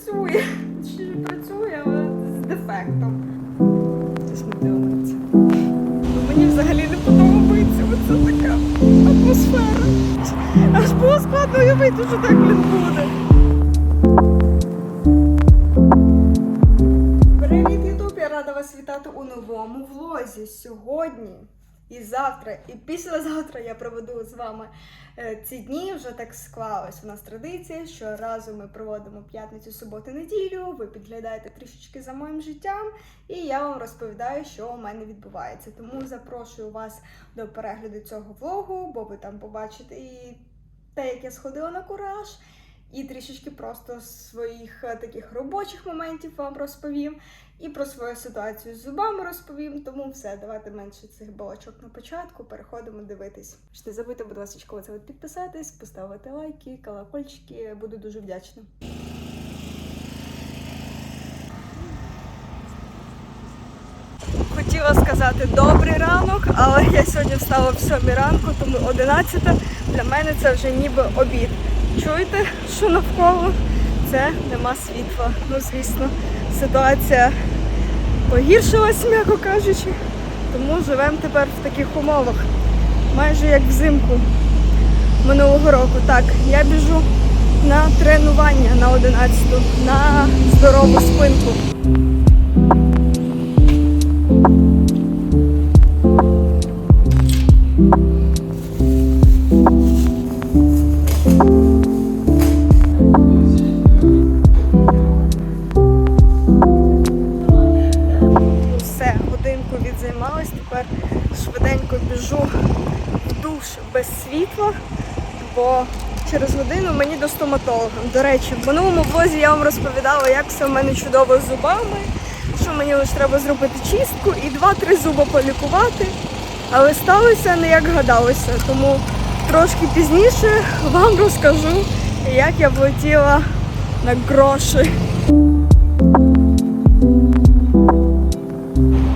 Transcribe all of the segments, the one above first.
працює. Чи працює, але з дефектом. Ми. Ну, Мені взагалі не подобається оця така атмосфера. Аж було складно уявити, що так блін буде. Привіт, Ютуб! Я рада вас вітати у новому влозі. Сьогодні і завтра, і післязавтра я проведу з вами е, ці дні. Вже так склалось. У нас традиція. що разом ми проводимо п'ятницю, суботу, неділю. Ви підглядаєте трішечки за моїм життям, і я вам розповідаю, що у мене відбувається. Тому запрошую вас до перегляду цього влогу, бо ви там побачите і те, як я сходила на кураж. І трішечки просто своїх е, таких робочих моментів вам розповім. І про свою ситуацію з зубами розповім. Тому все, давайте менше цих балачок на початку. Переходимо дивитись. Ж Не забудьте, будь ласка, оце от підписатись, поставити лайки, колокольчики. Буду дуже вдячна. Хотіла сказати добрий ранок, але я сьогодні встала в 7 ранку, тому 11 для мене це вже ніби обід. Чуєте, що навколо? Це нема світла. Ну, звісно, ситуація погіршилась, м'яко кажучи. Тому живемо тепер в таких умовах. Майже як взимку минулого року. Так, я біжу на тренування на 11 на здорову спинку. До речі, в минулому влозі я вам розповідала, як все в мене чудово з зубами, що мені лише треба зробити чистку і два-три зуби полікувати. Але сталося не як гадалося, тому трошки пізніше вам розкажу, як я влетіла на гроші.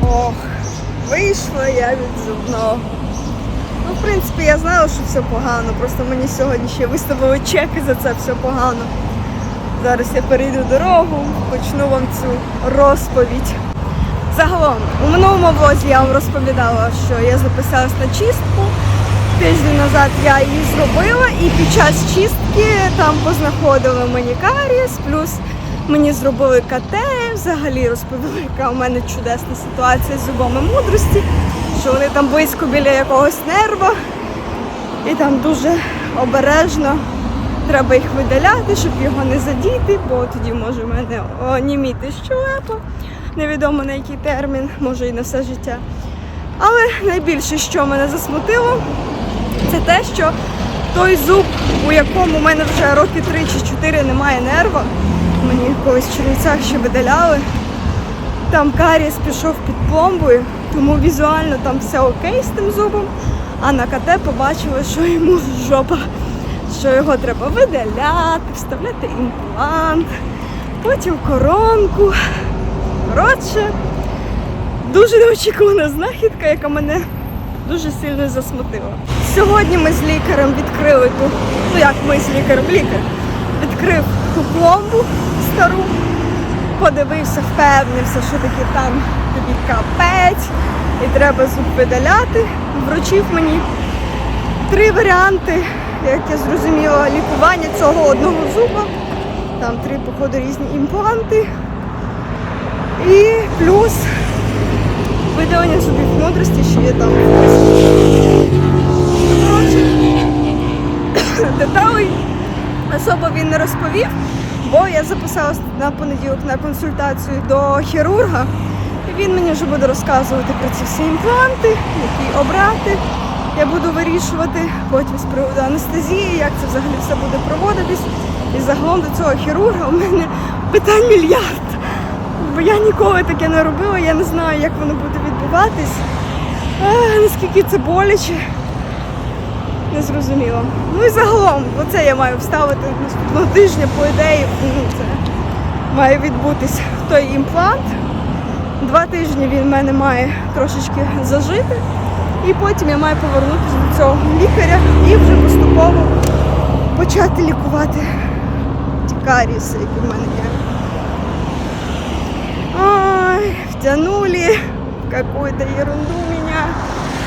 Ох, вийшла я від зубного. Принципі, я знала, що все погано. Просто мені сьогодні ще виставили чеки за це все погано. Зараз я перейду дорогу, почну вам цю розповідь. Загалом, у минулому влозі я вам розповідала, що я записалась на чистку. Тиждень назад я її зробила і під час чистки там познаходили мені карієс, плюс мені зробили КТ, взагалі розповіли, яка у мене чудесна ситуація з зубами мудрості, що вони там близько біля якогось нерва, і там дуже обережно треба їх видаляти, щоб його не задіти, бо тоді може в мене оніміти щелепа, невідомо на який термін, може і на все життя. Але найбільше, що мене засмутило, це те, що той зуб, у якому в мене вже роки 3 чи 4 немає нерва, мені колись в Чернівцях ще видаляли. Там карієс пішов під пломбою, тому візуально там все окей з тим зубом. А на КТ побачили, що йому жопа, що його треба видаляти, вставляти імплант, потім коронку. Коротше, дуже неочікувана знахідка, яка мене дуже сильно засмутила. Сьогодні ми з лікарем відкрили ту, ну як ми з лікарем, лікар відкрив ту пломбу стару, подивився, впевнився, що таки там тобі капець і треба зуб видаляти. Вручив мені три варіанти, як я зрозуміла, лікування цього одного зуба. Там три, походу, різні імпланти. І плюс видалення зубів мудрості, що є там. Коротше, деталей особо він не розповів, бо я записалась на понеділок на консультацію до хірурга. Він мені вже буде розказувати про ці всі імпланти, які обрати. Я буду вирішувати потім з приводу анестезії, як це взагалі все буде проводитись. І загалом до цього хірурга у мене питань мільярд. Бо я ніколи таке не робила, я не знаю, як воно буде відбуватись. А, наскільки це боляче. Не зрозуміло. Ну і загалом, оце я маю вставити наступного тижня, по ідеї, ну, це має відбутись той імплант. Два тижні він в мене має трошечки зажити. І потім я маю повернутися до цього лікаря і вже поступово почати лікувати ті каріси, які в мене є. Ай, втянули в какую-то ерунду меня.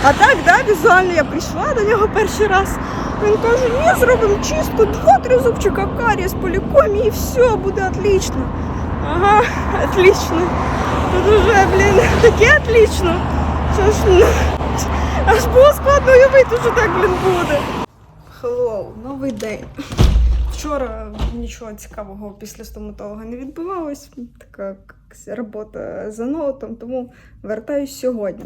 А так, да, візуально я прийшла до нього перший раз. Він каже, ні, зробимо чистку, два-три зубчика каріс, полікуємо і все, буде отлично. Ага, отлично. Тут уже, блін, таке отлично. Що ж, ну, аж було складно уявити, що так, блін, буде. Hello, новий день. Вчора нічого цікавого після стоматолога не відбувалось. Така робота за ноутом, тому вертаюсь сьогодні.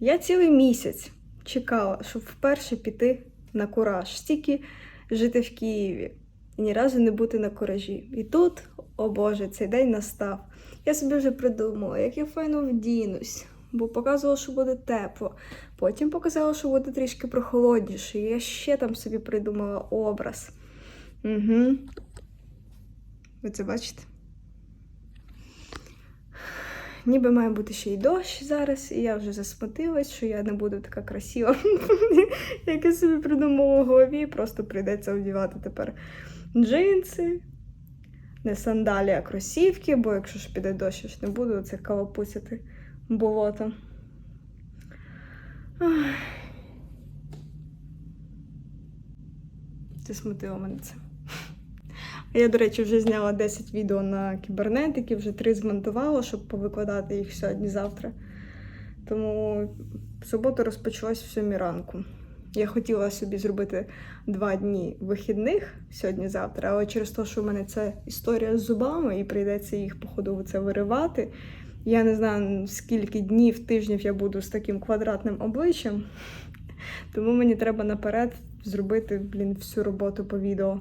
Я цілий місяць чекала, щоб вперше піти на кураж, стільки жити в Києві і ні разу не бути на куражі. І тут, о Боже, цей день настав. Я собі вже придумала, як я файно вдінусь, бо показувала, що буде тепло. Потім показала, що буде трішки прохолодніше. І я ще там собі придумала образ. Угу. Ви це бачите? Ніби має бути ще й дощ зараз, і я вже засмутилась, що я не буду така красива, як я собі придумала в голові. Просто прийдеться одягати тепер джинси, не сандалі, а кросівки, бо якщо ж піде дощ, я ж не буду це калапусити болото. Це смутило мене це. Я, до речі, вже зняла 10 відео на кібернетики, вже 3 змонтувала, щоб повикладати їх сьогодні-завтра. Тому в суботу розпочалось в 7 ранку. Я хотіла собі зробити два дні вихідних сьогодні-завтра, але через те, що в мене ця історія з зубами і прийдеться їх, походу, це виривати. Я не знаю, скільки днів, тижнів я буду з таким квадратним обличчям. Тому мені треба наперед зробити, блін, всю роботу по відео.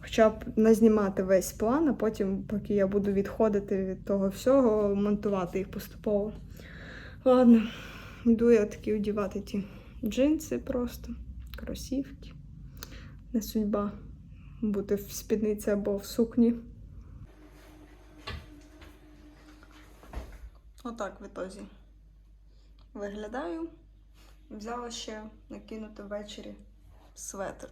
Хоча б назнімати весь план, а потім, поки я буду відходити від того всього, монтувати їх поступово. Ладно, йду я таки одівати ті джинси просто, кросівки. Не судьба бути в спідниці або в сукні. Отак в ітозі виглядаю. Взяла ще накинути ввечері светр.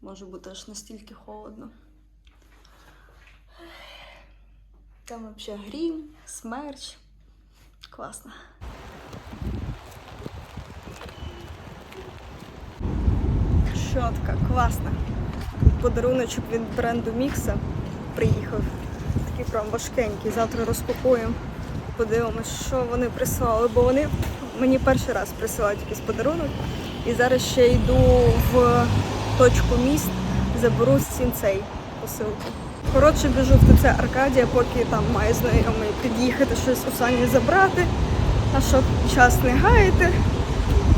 Може бути аж настільки холодно. Там взагалі грім, смерч. Класно. Щотка, класна. Подаруночок від бренду Мікса приїхав. Такий прям важкенький. Завтра розпакуємо. Подивимось, що вони прислали, бо вони мені перший раз присилають якийсь подарунок. І зараз ще йду в точку міст, заберу сінцей посилку. Коротше, біжу в ТЦ Аркадія, поки там має знайомий під'їхати щось у Сані забрати. А щоб час не гаяти,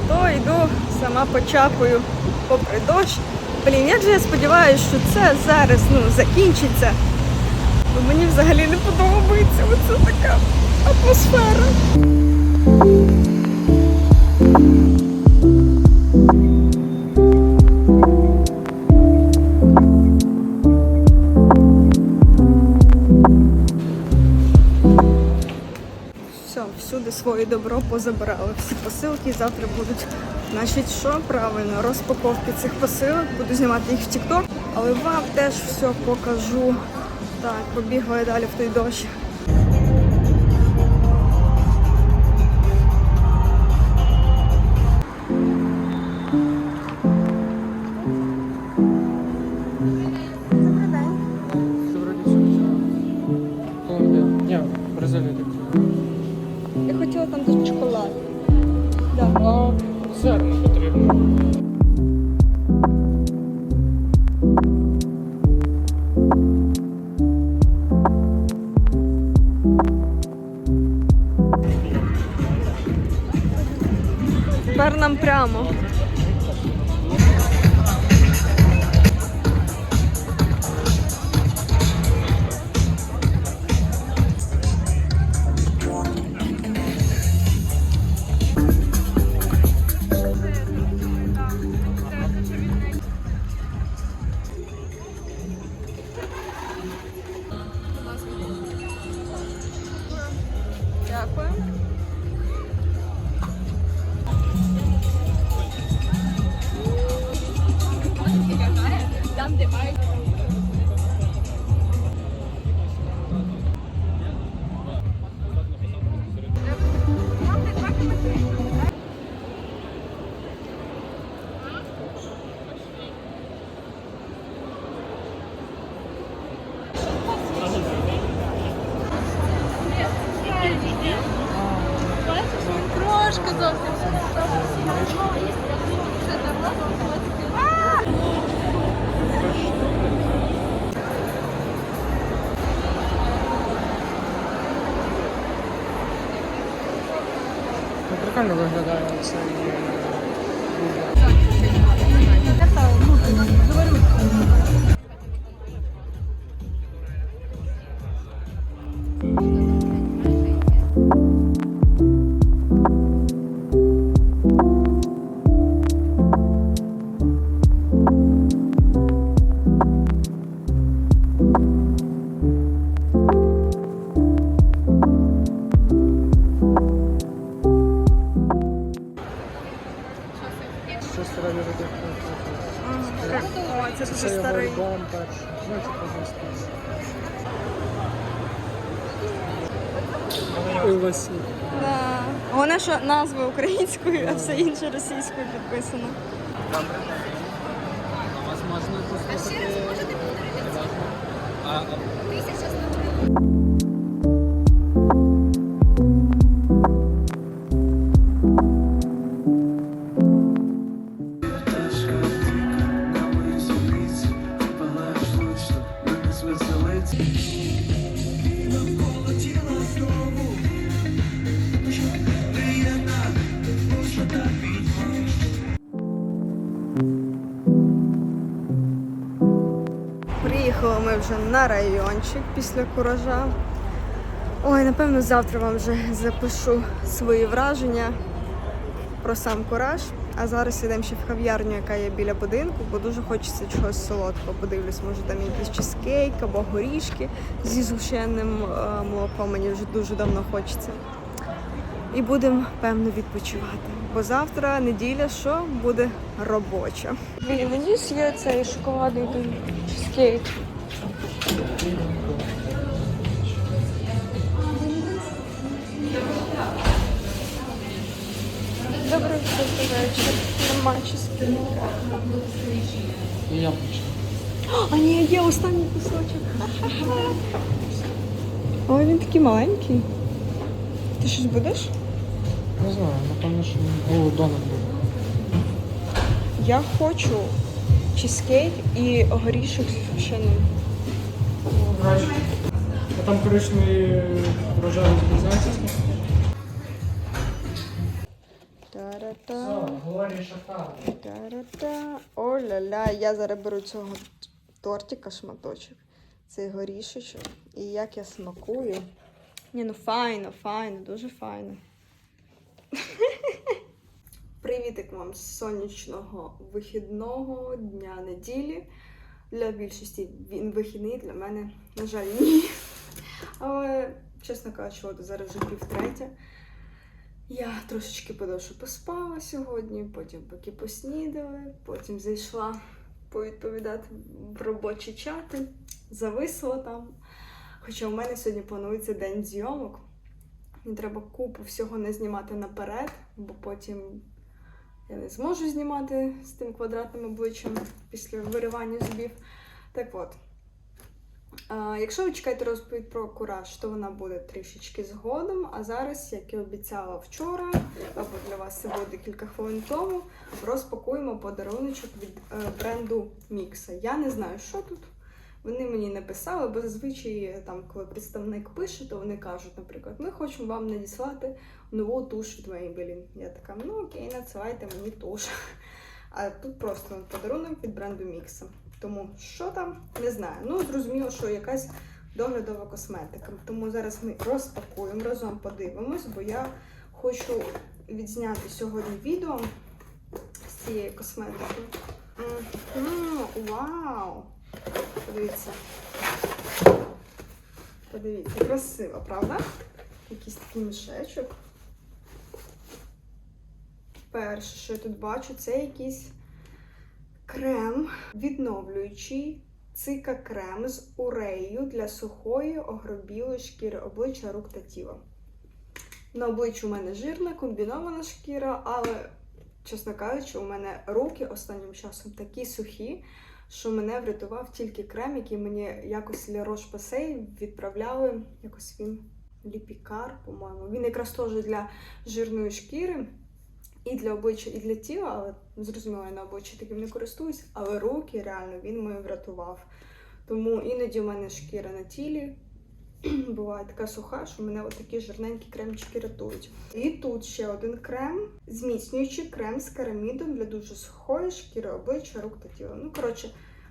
то йду сама почапую попри дощ. Блін, як же я сподіваюся, що це зараз ну, закінчиться. Бо мені взагалі не подобається оце така атмосфера. Всюди своє добро позабирали. Всі посилки завтра будуть. Значить, що правильно, розпаковки цих посилок, буду знімати їх в TikTok, але вам теж все покажу. Так, побігла я далі в той дощ. Прикольно виглядає це. Ну, ну, говорю. Ну, О, це дуже старий. Да. Головне, що назва українською, а все інше російською підписано. Возможно, послухати. А, Приїхали ми вже на райончик після куража. Ой, напевно, завтра вам вже запишу свої враження про сам кураж. А зараз йдемо ще в кав'ярню, яка є біля будинку, бо дуже хочеться чогось солодкого. Подивлюсь, може там якийсь чизкейк або горішки зі згущеним е, молоком. Мені вже дуже давно хочеться. І будемо, певно, відпочивати. Бо завтра неділя, що буде робоча. Блін, мені є цей шоколадний чизкейк. Добрий вечір. Нема чизкейка. яблучко. А ні, є останній кусочок. Ой, він такий маленький. Ти щось будеш? Не знаю, напевно, що він донат буде. Я хочу чизкейк і горішок з згущеним. А там зрізається. Та-ра-та. говори шакал. Та-ра-та. О-ля-ля, я зараз беру цього тортика шматочок. Цей горішечок. І як я смакую. Ні, ну файно, файно, дуже файно. Привітик вам з сонячного вихідного дня неділі. Для більшості він вихідний, для мене, на жаль, ні. Але, чесно кажучи, от зараз вже півтретя. Я трошечки подовше поспала сьогодні, потім поки поснідала, потім зайшла повідповідати в робочі чати, зависла там. Хоча у мене сьогодні планується день зйомок. Мені треба купу всього не знімати наперед, бо потім я не зможу знімати з тим квадратним обличчям після виривання зубів. Так от. Якщо ви чекаєте розповідь про кураж, то вона буде трішечки згодом. А зараз, як і обіцяла вчора, або для вас це буде декілька хвилин тому, розпакуємо подаруночок від е, бренду Мікса. Я не знаю, що тут. Вони мені написали, бо зазвичай там, коли представник пише, то вони кажуть, наприклад, ми хочемо вам надіслати нову туш від Maybelline. Я така, ну окей, надсилайте мені туш. А тут просто подарунок від бренду Мікса. Тому що там, не знаю. Ну, зрозуміло, що якась доглядова косметика. Тому зараз ми розпакуємо, разом подивимось, бо я хочу відзняти сьогодні відео з цієї косметики. М, Вау! Подивіться. Подивіться, красиво, правда? Якийсь такий мішечок. Перше, що я тут бачу, це якийсь крем відновлюючий цика крем з уреєю для сухої огробілої шкіри обличчя, рук та тіла. На обличчі у мене жирна, комбінована шкіра, але, чесно кажучи, у мене руки останнім часом такі сухі, що мене врятував тільки крем, який мені якось Roche Posay відправляли. Якось він ліпікар, по-моєму. Він якраз теж для жирної шкіри. І для обличчя, і для тіла, але зрозуміло, я на обличчі таким не користуюсь, але руки реально він мене врятував. Тому іноді в мене шкіра на тілі буває така суха, що мене отакі жирненькі кремчики рятують. І тут ще один крем, зміцнюючий крем з керамідом для дуже сухої шкіри обличчя, рук та тіла. Ну, коротше,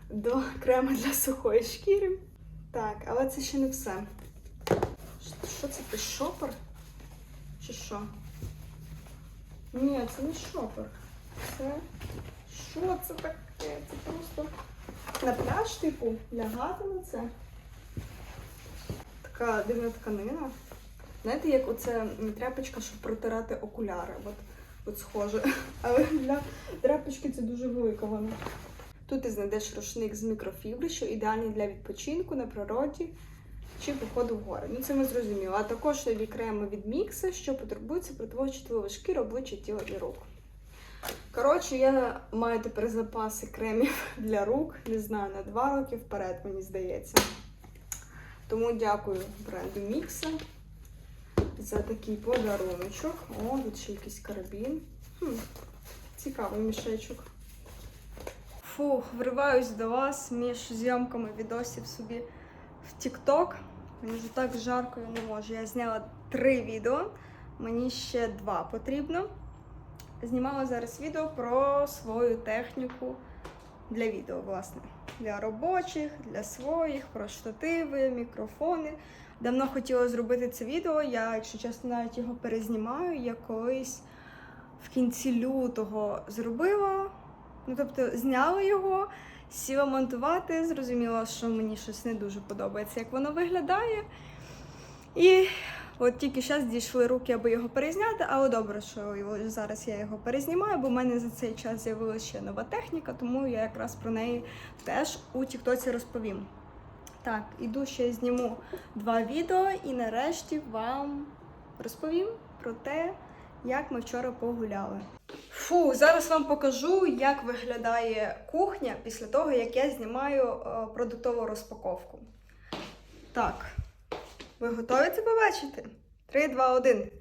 два креми для сухої шкіри. Так, але це ще не все. Що це ти шопер? Чи що? Ні, це не шопер. Це. Що це таке? Це просто на пляж, типу, лягати на це. Така дивна тканина. Знаєте, як оце тряпочка, щоб протирати окуляри. От, от схоже. Але для тряпочки це дуже велика вона. Тут ти знайдеш рушник з мікрофібри, що ідеальний для відпочинку на природі чи походу в гори. Ну це ми зрозуміли. А також нові креми від мікса, що потребуються при твого чутливої шкіри, обличчя, тіла і рук. Коротше, я маю тепер запаси кремів для рук, не знаю, на два роки вперед, мені здається. Тому дякую бренду Мікса за такий подаруночок. О, тут ще якийсь карабін. Хм, цікавий мішечок. Фух, вриваюсь до вас між зйомками відосів собі в TikTok. Мені вже так жарко, я не можу. Я зняла три відео, мені ще два потрібно. Знімала зараз відео про свою техніку для відео, власне. Для робочих, для своїх, про штативи, мікрофони. Давно хотіла зробити це відео. Я, якщо чесно, навіть його перезнімаю. Я колись в кінці лютого зробила. Ну, тобто, зняла його, сіла монтувати, зрозуміла, що мені щось не дуже подобається, як воно виглядає. І от тільки зараз дійшли руки, аби його перезняти, але добре, що зараз я його перезнімаю, бо в мене за цей час з'явилася ще нова техніка, тому я якраз про неї теж у Тіктоці розповім. Так, іду ще зніму два відео і нарешті вам розповім про те, як ми вчора погуляли. Фу, зараз вам покажу, як виглядає кухня після того, як я знімаю е, продуктову розпаковку. Так, ви готові це побачити? 3, 2, 1.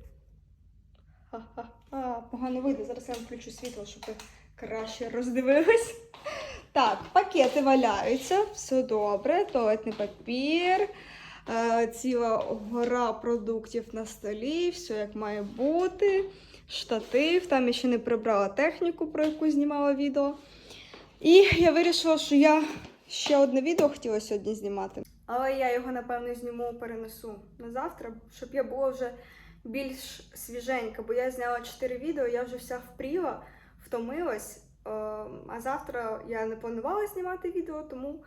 Ха-ха-ха, погано вийде. Зараз я вам включу світло, щоб ви краще роздивились. Так, пакети валяються, все добре, туалетний папір, е, ціла гора продуктів на столі, все як має бути. Штатив, там я ще не прибрала техніку, про яку знімала відео. І я вирішила, що я ще одне відео хотіла сьогодні знімати. Але я його, напевно, зніму, перенесу на завтра, щоб я була вже більш свіженька, бо я зняла 4 відео, я вже вся впріла, втомилась. Е, А завтра я не планувала знімати відео, тому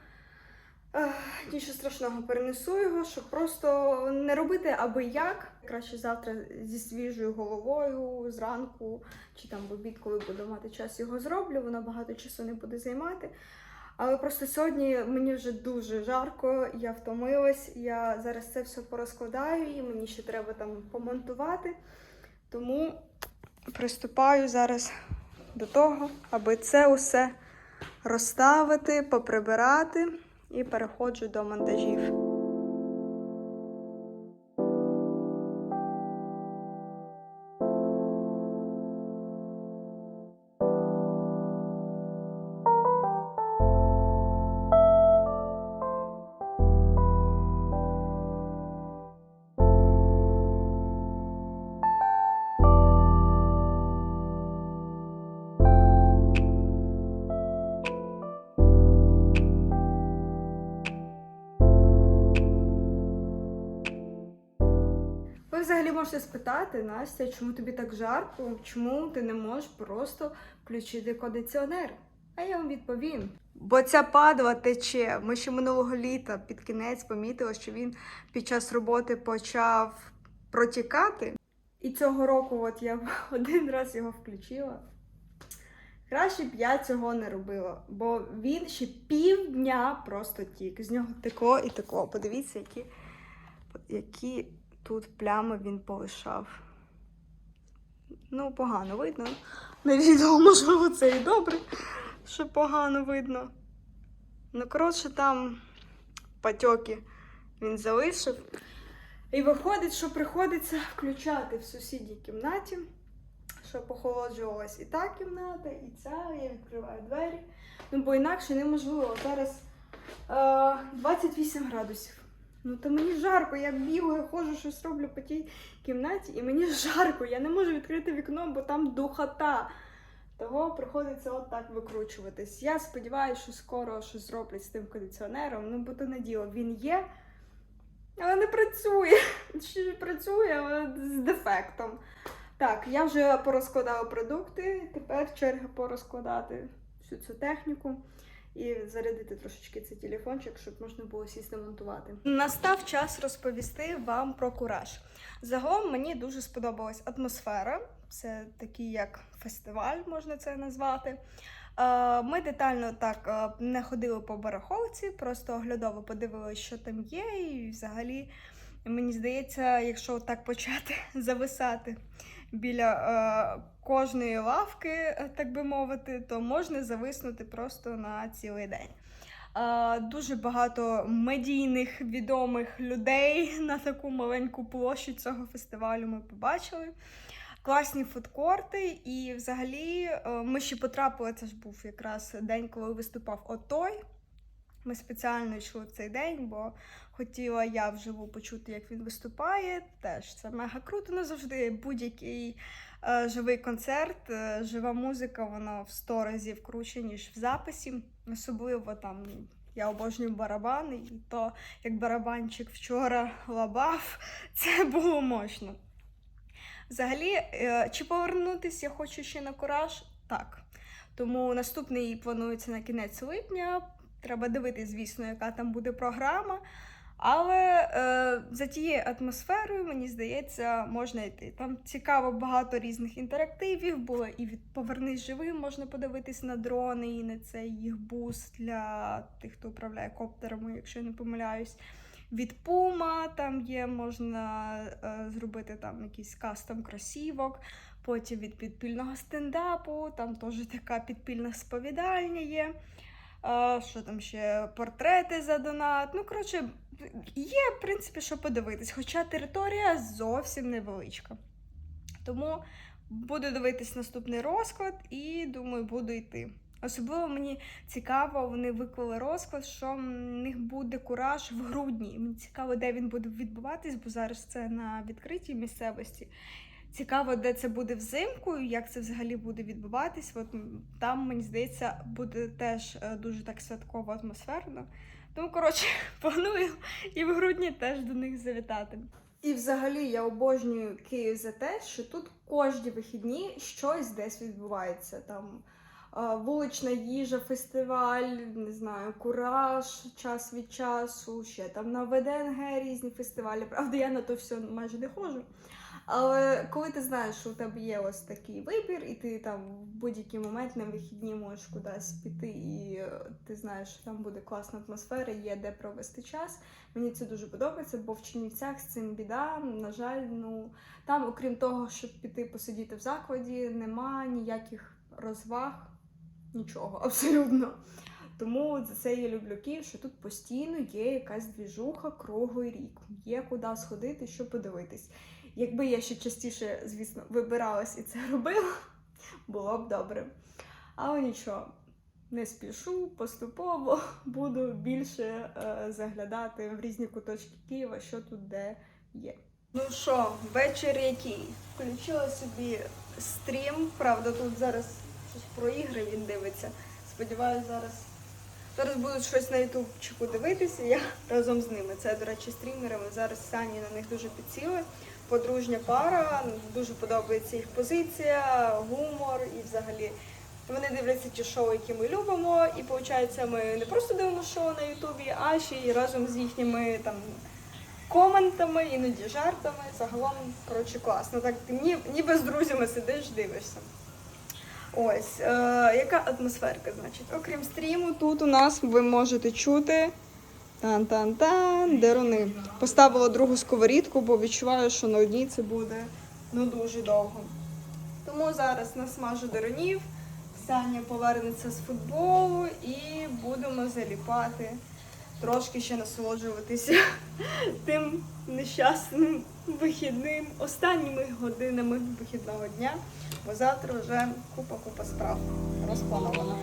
е, нічого страшного перенесу його, щоб просто не робити аби як. Краще завтра зі свіжою головою, зранку чи там в обід, коли буду мати час, його зроблю. Воно багато часу не буде займати. Але просто сьогодні мені вже дуже жарко, я втомилась, я зараз це все порозкладаю і мені ще треба там помонтувати. Тому приступаю зараз до того, аби це усе розставити, поприбирати і переходжу до монтажів. Взагалі можете спитати, Настя, чому тобі так жарко? Чому ти не можеш просто включити кондиціонер? А я вам відповім. Бо ця падла тече. Ми ще минулого літа під кінець помітили, що він під час роботи почав протікати. І цього року от я один раз його включила. Краще б я цього не робила, бо він ще півдня просто тік. З нього текло і текло. Подивіться, які, які тут плями він полишав. Ну, погано видно. На відео, можливо, це і добре, що погано видно. Ну, коротше, там патьоки він залишив. І виходить, що приходиться включати в сусідній кімнаті, щоб охолоджувалась і та кімната, і ця. Я відкриваю двері. Ну, бо інакше неможливо. Зараз е, 28 градусів. Ну то мені жарко, я бігаю, ходжу, щось роблю по тій кімнаті, і мені жарко, я не можу відкрити вікно, бо там духота. Того приходиться от так викручуватись. Я сподіваюся, що скоро щось зроблять з тим кондиціонером. Ну, бо то не діло. Він є, але не працює. Чи працює, але з дефектом. Так, я вже порозкладала продукти. Тепер черга порозкладати всю цю техніку і зарядити трошечки цей телефончик, щоб можна було сісти монтувати. Настав час розповісти вам про кураж. Загалом мені дуже сподобалась атмосфера. Це такий як фестиваль, можна це назвати. Е, Ми детально так е, не ходили по барахолці, просто оглядово подивилися, що там є, і взагалі. Мені здається, якщо так почати зависати біля е, кожної лавки, е, так би мовити, то можна зависнути просто на цілий день. Е, дуже багато медійних відомих людей на таку маленьку площу цього фестивалю ми побачили. Класні фудкорти, і взагалі е, ми ще потрапили. Це ж був якраз день, коли виступав Отой. Ми спеціально йшли в цей день, бо хотіла я вживу почути, як він виступає. Теж це мега круто. Ну завжди будь-який е, живий концерт, е, жива музика, воно в 100 разів круче, ніж в записі. Особливо там я обожнюю барабани, і то як барабанчик вчора лабав, це було мощно. Взагалі, е, чи повернутися я хочу ще на кураж? Так. Тому наступний планується на кінець липня. Треба дивитися, звісно, яка там буде програма. Але е, за тією атмосферою, мені здається, можна йти. Там цікаво багато різних інтерактивів було, і від Повернись живим можна подивитись на дрони, і на цей їх бус для тих, хто управляє коптерами, якщо я не помиляюсь. Від Puma там є, можна е, зробити там якийсь кастом кросівок. Потім від підпільного стендапу, там теж така підпільна сповідальня є. Що там ще портрети за донат. Ну, коротше, є, в принципі, що подивитись, хоча територія зовсім невеличка. Тому буду дивитись наступний розклад і думаю, буду йти. Особливо мені цікаво, вони виклали розклад, що в них буде кураж в грудні. Мені цікаво, де він буде відбуватись, бо зараз це на відкритій місцевості. Цікаво, де це буде взимку, як це взагалі буде відбуватись. От там, мені здається, буде теж е, дуже так святково атмосферно. Тому, коротше, планую і в грудні теж до них завітати. І взагалі я обожнюю Київ за те, що тут кожні вихідні щось десь відбувається. Там е, вулична їжа, фестиваль, не знаю, кураж час від часу, ще там на ВДНГ різні фестивалі. Правда, я на то все майже не ходжу. Але коли ти знаєш, що у тебе є ось такий вибір, і ти там в будь-який момент на вихідні можеш кудись піти, і е, ти знаєш, що там буде класна атмосфера, є де провести час. Мені це дуже подобається, бо в Чернівцях з цим біда. На жаль, ну там, окрім того, щоб піти посидіти в закладі, нема ніяких розваг, нічого абсолютно. Тому за це я люблю Київ, що тут постійно є якась двіжуха круглий рік. Є куди сходити, що подивитись. Якби я ще частіше, звісно, вибиралась і це робила, було б добре. Але нічого, не спішу, поступово буду більше е, заглядати в різні куточки Києва, що тут де є. Ну що, вечір який? Включила собі стрім. Правда, тут зараз щось про ігри він дивиться. Сподіваюсь, зараз. Зараз будуть щось на ютубчику дивитися, я разом з ними. Це, до речі, стрімери. Ми зараз Сані на них дуже підсіли. Подружня пара, дуже подобається їх позиція, гумор і взагалі. Вони дивляться ті шоу, які ми любимо, і виходить, ми не просто дивимося шоу на Ютубі, а ще й разом з їхніми там коментами, іноді жартами. Загалом, коротше, класно. Так ні, ніби з друзями сидиш, дивишся. Ось, е, яка атмосферка, значить. Окрім стріму, тут у нас ви можете чути тан-тан-тан, деруни. Поставила другу сковорідку, бо відчуваю, що на одній це буде ну дуже довго. Тому зараз насмажу дерунів, Саня повернеться з футболу і будемо заліпати. Трошки ще насолоджуватися тим нещасним вихідним, останніми годинами вихідного дня, бо завтра вже купа-купа справ розпланована.